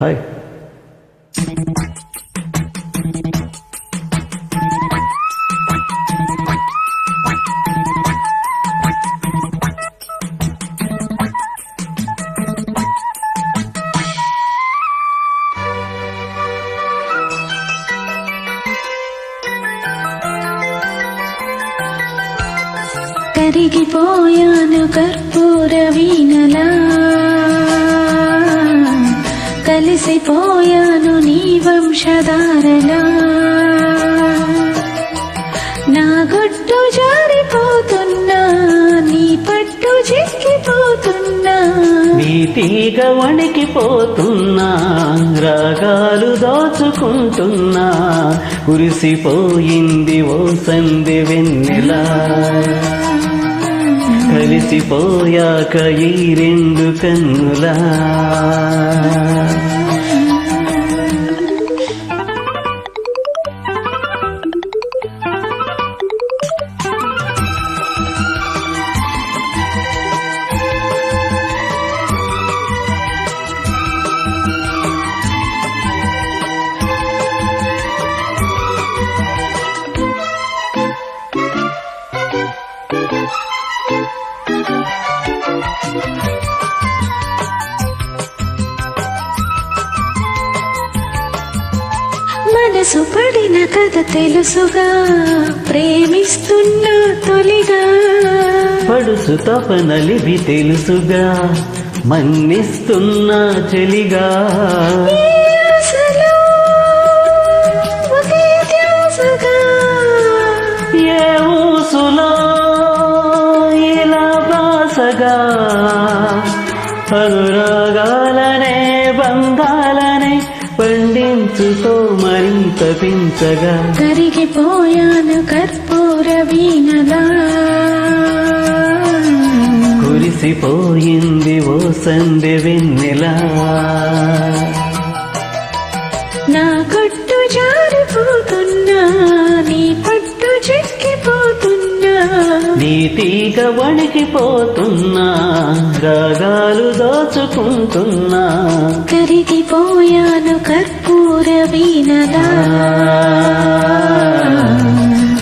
Hi. కరిగిపోయాను కర్పూర వీణ కలిసిపోయాను నీ వంశధారలా నా గుట్టు జారిపోతున్నా నీ పట్టు చిక్కిపోతున్నా. నీ తీగ వణికిపోతున్నా రాగాలు దాచుకుంటున్నా. కురిసిపోయింది ఓ సంధి వెన్నెలా. కలిసిపోయాక ఈ రెండు కన్నులా. మనసు పడిన కథ తెలుసుగా ప్రేమిస్తున్నా తొలిగా. పడుసు తపనలివి తెలుసుగా మన్నిస్తున్నా చెలిగా. అనురాగాలనే బంధాలనే పండించుకో మరి తపించగా కరిగిపోయాను కర్పూర వీణలా. కురిసిపోయింది ఓ సందె నీ తీగ వణికిపోతున్నా రాగాలు దోచుకుంటున్నా. కరిగిపోయాను కర్పూర వీణలా.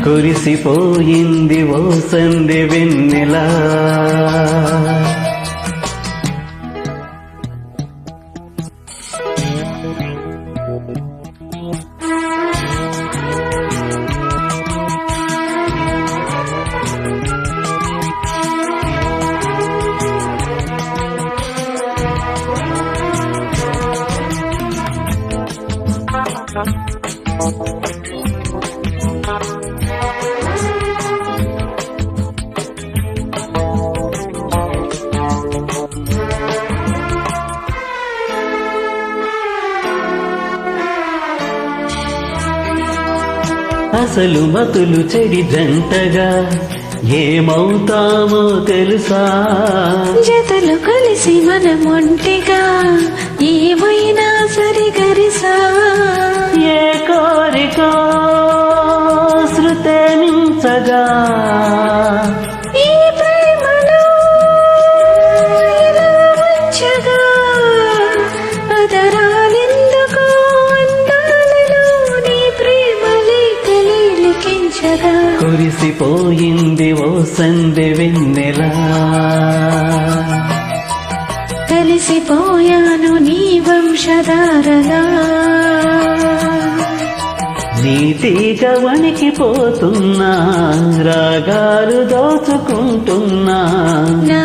కురిసిపోయింది ఓ సందె వెన్నెలా. అసలు మతులు చెడి జంటగా ఏమవుతామో తెలుసా? జతలు కలిసి మనం కురిసిపోయింది ఓ సందె వెన్నెలా. కలిసిపోయాను నీ వంశధారలా నీ తీగ వణికిపోతున్నా రాగాలు దోచుకుంటున్నా. నా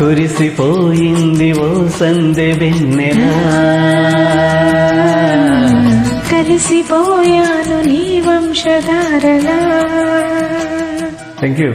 కురిసిపోయింది ఓ సందె వెన్నెలా. కలిసిపోయాను నీ వంశధారలా. Thank you